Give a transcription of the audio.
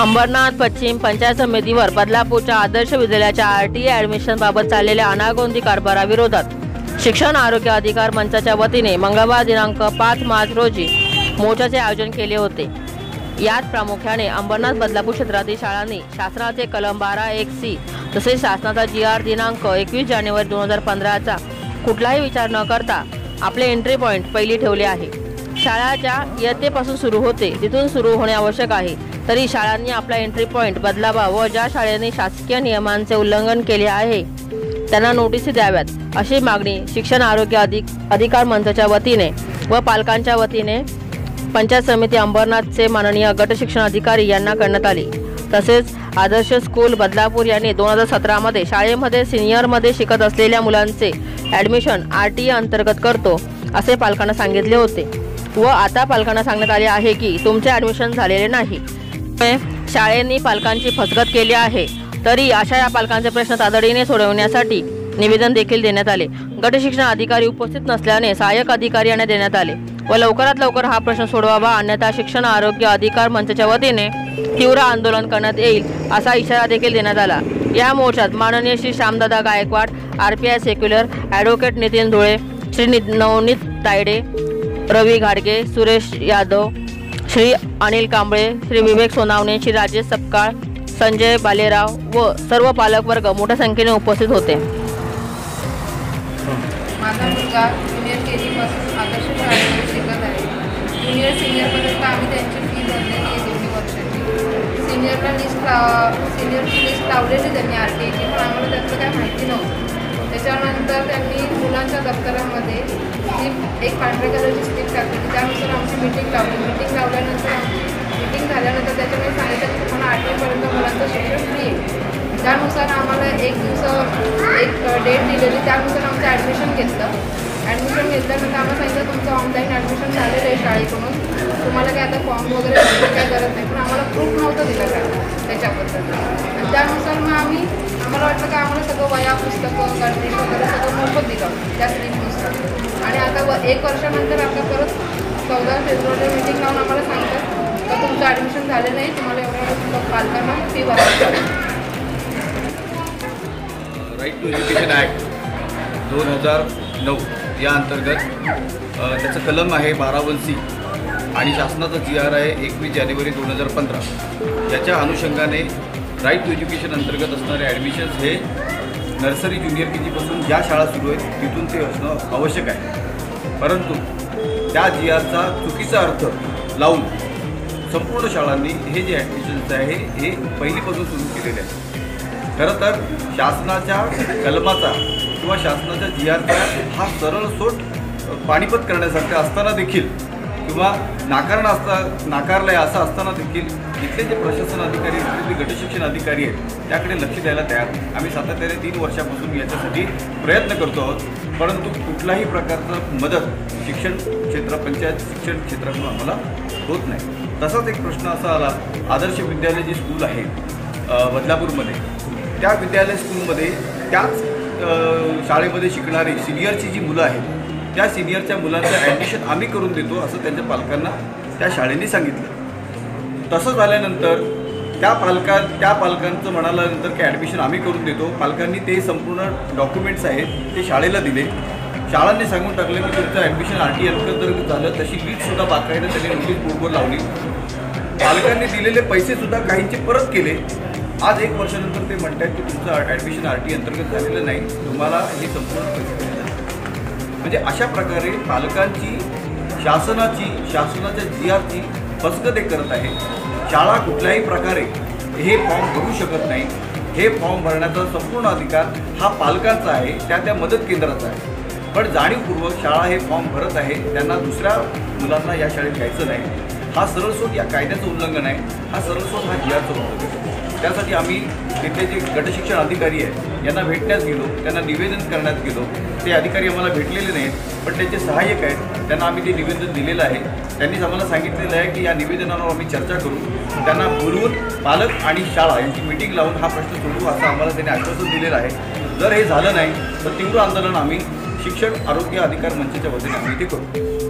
अंबरनाथ पश्चिम पंचायत समितीवर बदलापूरच्या आदर्श विद्यालयाच्या आर टी ॲडमिशन बाबत चाललेल्या अनागोंदी कारभाराविरोधात शिक्षण आरोग्य अधिकार मंचाच्या वतीने मंगळवार दिनांक पाच मार्च रोजी मोर्चाचे आयोजन केले होते. यात प्रामुख्याने अंबरनाथ बदलापूर क्षेत्रातील शाळांनी शासनाचे कलम बारा एक सी तसेच शासनाचा जी आर दिनांक एकवीस जानेवारी दोन हजार पंधराचा कुठलाही विचार न करता आपले एंट्री पॉईंट पहिली ठेवले आहे. शाळाच्या इयत्तेपासून सुरू होते तिथून सुरू होणे आवश्यक आहे. तरी शाळांनी आपला एंट्री पॉईंट बदलावा व ज्या शाळेने शासकीय नियमांचे उल्लंघन केले आहे त्यांना नोटीस द्याव्यात अशी मागणी शिक्षण आरोग्य अधिक अधिकार मंचाच्या वतीने व पालकांच्या वतीने पंचायत समिती अंबरनाथचे माननीय गट शिक्षण अधिकारी यांना करण्यात आली. तसेच आदर्श स्कूल बदलापूर यांनी दोन हजार सतरामध्ये शाळेमध्ये सिनियरमध्ये शिकत असलेल्या मुलांचे ॲडमिशन आर टी अंतर्गत करतो असे पालकांना सांगितले होते. व आता पालकांना सांगण्यात आले आहे की तुमचे ॲडमिशन झालेले नाही. शाळेंनी पालकांची फसगत केली आहे. तरी अशा या पालकांचे प्रश्न तातडीने सोडवण्यासाठी निवेदन देखील देण्यात आले. गटशिक्षण अधिकारी उपस्थित नसल्याने सहाय्यक अधिकारी यांना देण्यात आले व लवकरात लवकर हा प्रश्न सोडवावा अन्यथा शिक्षण आरोग्य अधिकार मंचाच्या वतीने तीव्र आंदोलन करण्यात येईल असा इशारा देखील देण्यात आला. या मोर्चात माननीय Shri Shyamdada Gaikwad R P I secular advocate Nitin Dhule Shri Navneet Tayde Ravi घाडगे सुरेश यादव श्री अनिल कांबळे श्री विवेक सोनावणे श्री राजेश सपकाळ संजय बालेराव व सर्व पालकवर्ग मोठ्या संख्येने उपस्थित होते. माझा मुलगा ज्युनियर के जीपासून आदर्श शाळेमध्ये शिकत आहे. ज्युनियर सिनियरपर्यंत आम्ही त्यांची फी भरलेली आहे दोन्ही वर्षाची. सिनियरला लिस्ट लाव सिनियरची लिस्ट लावलेली त्यांनी आर टी आयची पण आम्हाला त्यातलं काय माहिती नव्हतं. त्याच्यानंतर त्यांनी मुलांच्या दप्तरामध्ये स्लिप एक पांढऱ्या कलरची स्लिप टाकली त्यानुसार आमची मीटिंग लावली. मीटिंग लावल्यानंतर आमची मीटिंग झाल्यानंतर त्याच्यामध्ये सांगितलं की तुम्हाला आठवीपर्यंत मुलांचं शिक्षण फ्री आहे. त्यानुसार आम्हाला एक दिवस एक डेट दिलेली त्यानुसार आमचं ॲडमिशन घेतलं. ॲडमिशन घेतल्यानंतर आम्हाला सांगितलं तुमचं ऑनलाईन ॲडमिशन झालेलं आहे शाळेकडून. तुम्हाला काय आता फॉर्म वगैरे भरण्याची काय गरज नाही. पण आम्हाला प्रूफ नव्हतं दिलं काय त्याच्याबद्दल. आणि त्यानुसार मग आम्ही आम्हाला वाटलं का आम्हाला सगळं वया पुस्तकं गणवेश त्या स्लिपनुसार आणि आता व एक वर्षानंतर आता परत चौदा फेब्रुवारी मीटिंग लावून आम्हाला सांगतात. का तुमचं ॲडमिशन झालं नाही तुम्हाला एवढ्या पालकांना फी भरावी राईट टू एज्युकेशन ॲक्ट दोन हजार नऊ या अंतर्गत त्याचं कलम आहे बारा सी आणि शासनाचा जी आर आहे एकवीस जानेवारी दोन हजार पंधरा. याच्या अनुषंगाने राईट टू एज्युकेशन अंतर्गत असणारे ॲडमिशन्स हे नर्सरी ज्युनियर के जीपासून ज्या शाळा सुरू आहेत तिथून ते असणं आवश्यक आहे. परंतु त्या जी आरचा चुकीचा अर्थ लावून संपूर्ण शाळांनी हे जे ॲडमिशन्स आहे हे पहिलीपासून सुरू केलेले आहे खरं तर शासनाच्या कलमाचा किंवा शासनाच्या जी आरचा हा सरळ सोट पाणीपत करण्यासारखा असताना देखील किंवा नाकारणं असता नाकारलं आहे असं असताना देखील इथले जे प्रशासन अधिकारी इथले जे गटशिक्षण अधिकारी आहेत त्याकडे लक्ष द्यायला तयार. आम्ही सातत्याने तीन वर्षापासून याच्यासाठी प्रयत्न करतो आहोत. परंतु कुठलाही प्रकारचं मदत शिक्षण क्षेत्र पंचायत शिक्षण क्षेत्राकडून आम्हाला होत नाही. तसाच एक प्रश्न असा आला आदर्श विद्यालय जे स्कूल आहे बदलापूरमध्ये त्या विद्यालय स्कूलमध्ये त्याच शाळेमध्ये शिकणारी सिनियरची जी मुलं आहेत त्या सिनियरच्या मुलांचं ॲडमिशन आम्ही करून देतो असं त्यांच्या पालकांना त्या शाळेने सांगितलं. तसं झाल्यानंतर त्या पालका त्या पालकांचं म्हणाल्यानंतर की ॲडमिशन आम्ही करून देतो. पालकांनी ते संपूर्ण डॉक्युमेंट्स आहेत ते शाळेला दिले. शाळांनी सांगून टाकलं की तुमचं ॲडमिशन आर टी अंतर्गत झालं तशी लीडसुद्धा बाकायला त्यांनी नोटीस बोर्डवर लावली. पालकांनी दिलेले पैसेसुद्धा काहींचे परत केले. आज एक वर्षानंतर ते म्हणतात की तुमचं ॲडमिशन आर टी अंतर्गत झालेलं नाही. तुम्हाला हे संपूर्ण पैसे म्हणजे अशा प्रकारे पालकांची शासनाची शासनाच्या जी आरची फसगत करत आहे. शाळा कुठल्याही प्रकारे हे फॉर्म भरू शकत नाही. हे फॉर्म भरण्याचा संपूर्ण अधिकार हा पालकांचा आहे त्या त्या मदत केंद्राचा आहे. पण जाणीवपूर्वक शाळा हे फॉर्म भरत आहे त्यांना दुसऱ्या मुलांना या शाळेत घ्यायचं नाही. हा सरळसोट या कायद्याचं उल्लंघन आहे. हा सरळसोट हा जी आरचं त्यासाठी आम्ही तिथले जे गटशिक्षण अधिकारी आहेत यांना भेटण्यास गेलो त्यांना निवेदन करण्यात गेलो. ते अधिकारी आम्हाला भेटलेले नाहीत पण त्यांचे सहाय्यक आहेत त्यांना आम्ही ते निवेदन दिलेलं आहे. त्यांनीच आम्हाला सांगितलेलं आहे की या निवेदनावर आम्ही चर्चा करू. त्यांना बोलवून पालक आणि शाळा यांची मिटिंग लावून हा प्रश्न सोडवू असं आम्हाला त्यांनी आश्वासन दिलेलं आहे. जर हे झालं नाही तर तीव्र आंदोलन आम्ही शिक्षण आरोग्य अधिकार मंचाच्या वतीने आम्ही ते करू.